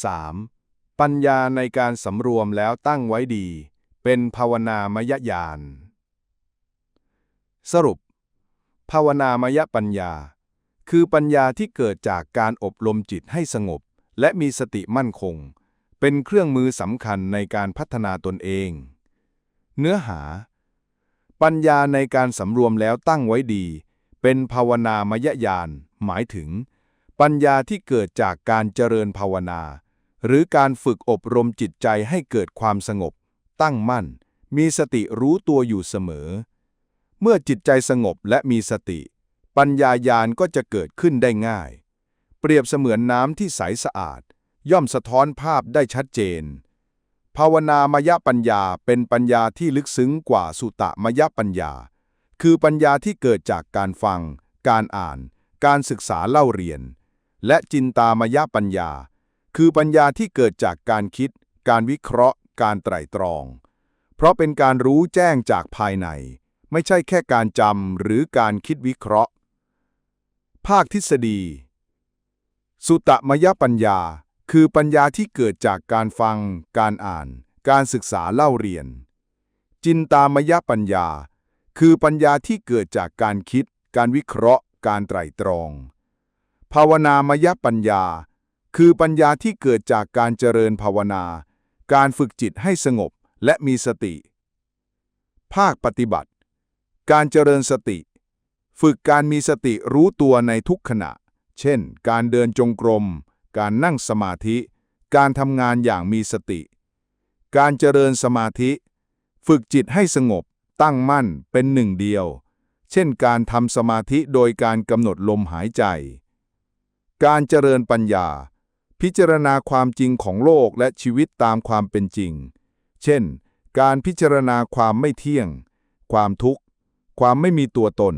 3. ปัญญาในการสำรวมแล้วตั้งไว้ดี เป็นภาวนามยญาณ สรุป ภาวนามยปัญญา คือปัญญาที่เกิดจากการอบรมจิตให้สงบ และมีสติมั่นคง เป็นเครื่องมือสำคัญในการพัฒนาตนเอง เนื้อหา ปัญญาในการสำรวมแล้วตั้งไว้ดี เป็นภาวนามยญาณ หมายถึงปัญญาที่เกิดจากการเจริญภาวนา หรือการฝึกอบรมจิตใจให้เกิดความสงบ ตั้งมั่น มีสติรู้ตัวอยู่เสมอ เมื่อจิตใจสงบและมีสติ ปัญญายาณก็จะเกิดขึ้นได้ง่าย เปรียบเสมือนน้ำที่ใสสะอาด ย่อมสะท้อนภาพได้ชัดเจน ภาวนามยปัญญาเป็นปัญญาที่ลึกซึ้งกว่าสุตมยปัญญา คือปัญญาที่เกิดจากการฟัง การอ่าน การศึกษาเล่าเรียน และจินตามยปัญญา คือปัญญาที่เกิดจากการคิด การวิเคราะห์ การไตร่ตรอง เพราะเป็นการรู้แจ้งจากภายใน ไม่ใช่แค่การจำหรือการคิดวิเคราะห์ ภาคทฤษฎี สุตมยปัญญา คือปัญญาที่เกิดจากการฟัง การอ่าน การศึกษาเล่าเรียน จินตามยปัญญา คือปัญญาที่เกิดจากการคิด การวิเคราะห์ การไตร่ตรอง ภาวนามยปัญญา คือปัญญาที่เกิดจากการเจริญภาวนา การฝึกจิตให้สงบและมีสติ ภาคปฏิบัติ การเจริญสติ ฝึกการมีสติรู้ตัวในทุกขณะ เช่น การเดินจงกรม การนั่งสมาธิ การทำงานอย่างมีสติ การเจริญสมาธิ ฝึกจิตให้สงบ ตั้งมั่นเป็นหนึ่งเดียว เช่น การทำสมาธิโดยการกำหนดลมหายใจ การเจริญปัญญา พิจารณาความจริงของโลกและชีวิตตามความเป็นจริง เช่น การพิจารณาความไม่เที่ยง ความทุกข์ ความไม่มีตัวตน